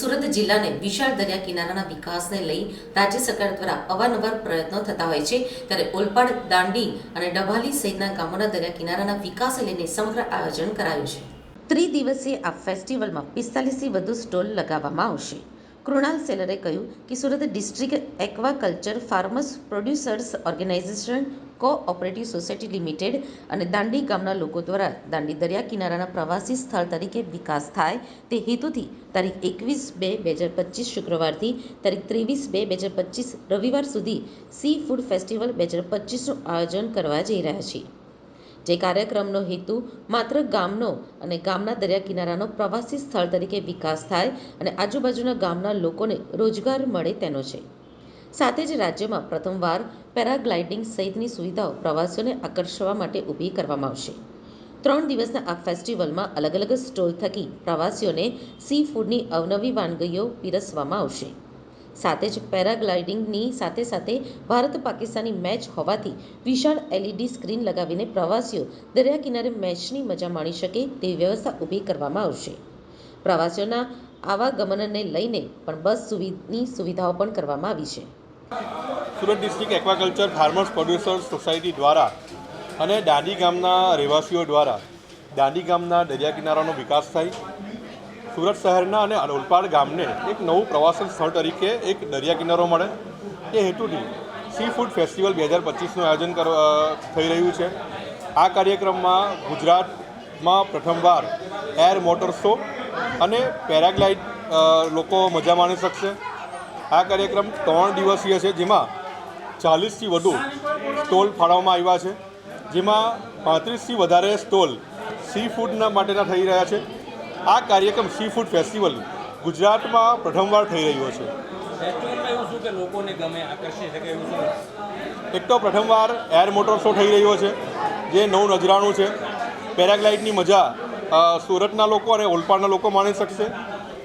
સુરત જિલ્લાને વિશાળ દરિયા કિનારાના વિકાસને લઈ રાજ્ય સરકાર દ્વારા અવારનવાર પ્રયત્નો થતા હોય છે. ત્યારે ઓલપાડ, દાંડી અને ડભાલી સહિતના ગામોના દરિયા કિનારાના વિકાસને લઈને સમગ્ર આયોજન કરાયું છે. ત્રિદિવસીય આ ફેસ્ટિવલમાં પિસ્તાલીસથી વધુ સ્ટોલ લગાવવામાં આવશે. કૃણાલ સેલરે કહ્યું કે Surat district aquaculture farmers producers organisation cooperative society limited અને દાંડી ગામના લોકો દ્વારા દાંડી દરિયા કિનારાના પ્રવાસી સ્થળ તરીકે વિકાસ થાય તે હેતુથી તારીખ એકવીસ બે બે હજાર પચીસ શુક્રવારથી તારીખ ત્રેવીસ બે બે હજાર પચીસ રવિવાર સુધી સી ફૂડ ફેસ્ટિવલ બે હજાર પચીસનું આયોજન કરવા જઈ રહ્યા છીએ. જે કાર્યક્રમનો હેતુ માત્ર ગામનો અને ગામના દરિયા કિનારાનો પ્રવાસી સ્થળ તરીકે વિકાસ થાય અને આજુબાજુના ગામના લોકોને રોજગાર મળે તેનો છે. સાથે જ રાજ્યમાં પ્રથમવાર પેરાગ્લાઇડિંગ સહિતની સુવિધાઓ પ્રવાસીઓને આકર્ષવા માટે ઊભી કરવામાં આવશે. ત્રણ દિવસના આ ફેસ્ટિવલમાં અલગ અલગ સ્ટોલ થકી પ્રવાસીઓને સી ફૂડની અવનવી વાનગીઓ પીરસવામાં આવશે. સાથે જ પેરાગ્લાઇડિંગની સાથે સાથે ભારત પાકિસ્તાની મેચ હોવાથી વિશાળ એલઈડી સ્ક્રીન લગાવીને પ્રવાસીઓ દરિયા કિનારે મેચની મજા માણી શકે તેવી વ્યવસ્થા ઊભી કરવામાં આવશે. પ્રવાસીઓના આવાગમનને લઈને પણ બસ સુવિધની સુવિધાઓ પણ કરવામાં આવી છે. Surat district aquaculture farmers producers society દ્વારા અને દાંડી ગામના રહેવાસીઓ દ્વારા દાંડી ગામના દરિયા કિનારાનો વિકાસ થાય સુરત શહેરના અને ઓલપાડ ગામને એક નવું પ્રવાસન સ્થળ તરીકે એક દરિયા કિનારો મળે. એ હેતુથી સી ફૂડ ફેસ્ટિવલ બે હજાર પચીસનું આયોજન થઈ રહ્યું છે. આ કાર્યક્રમમાં ગુજરાતમાં પ્રથમવાર એર મોટર શો અને પેરાગ્લાઇડ લોકો મજા માણી શકશે. આ કાર્યક્રમ ત્રણ દિવસીય છે, જેમાં ચાલીસથી વધુ સ્ટોલ ફાળવવામાં આવ્યા છે. જેમાં પાંત્રીસથી વધારે સ્ટોલ સી ફૂડના માટેના થઈ રહ્યા છે. આ કાર્યક્રમ સી ફૂડ ફેસ્ટિવલ ગુજરાતમાં પ્રથમવાર થઈ રહ્યો છે. એક તો પ્રથમવાર એર મોટર શો થઈ રહ્યો છે જે નવું નજરાણું છે. પેરાગ્લાઇડની મજા સુરતના લોકો અને ઓલપાડના લોકો માણી શકશે.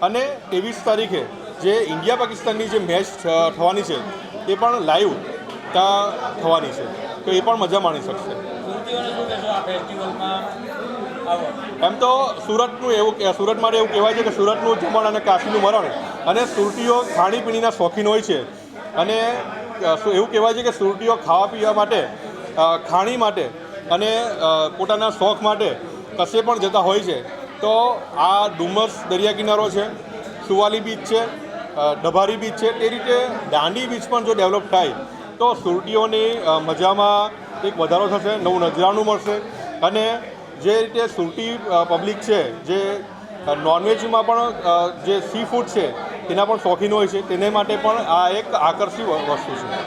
અને ત્રેવીસ તારીખે જે ઇન્ડિયા પાકિસ્તાનની જે મેચ થવાની છે એ પણ લાઈવ ત્યાં થવાની છે. તો એ પણ મજા માણી શકશે. એમ તો સુરતનું એવું સુરત માટે એવું કહેવાય છે કે સુરતનું જમણ અને કાશીનું મરણ. અને સુરતીઓ ખાણીપીણીના શોખીન હોય છે. અને એવું કહેવાય છે કે સુરતીઓ ખાવા પીવા માટે ખાણી માટે અને પોતાના શોખ માટે કશે પણ જતા હોય છે. તો આ ડુમસ દરિયા કિનારો છે, સુવાલી બીચ છે ડભારી બીચ છે તે રીતે દાંડી બીચ પણ જો ડેવલપ થાય, તો સુરતીઓની મજામાં એક વધારો થશે, નવું નજરાણું મળશે. અને જે રીતે સુરતી પબ્લિક છે, જે નોનવેજમાં પણ જે સી ફૂડ છે, તેના પણ શોખીન હોય છે, તેને માટે પણ આ એક આકર્ષી વસ્તુ છે.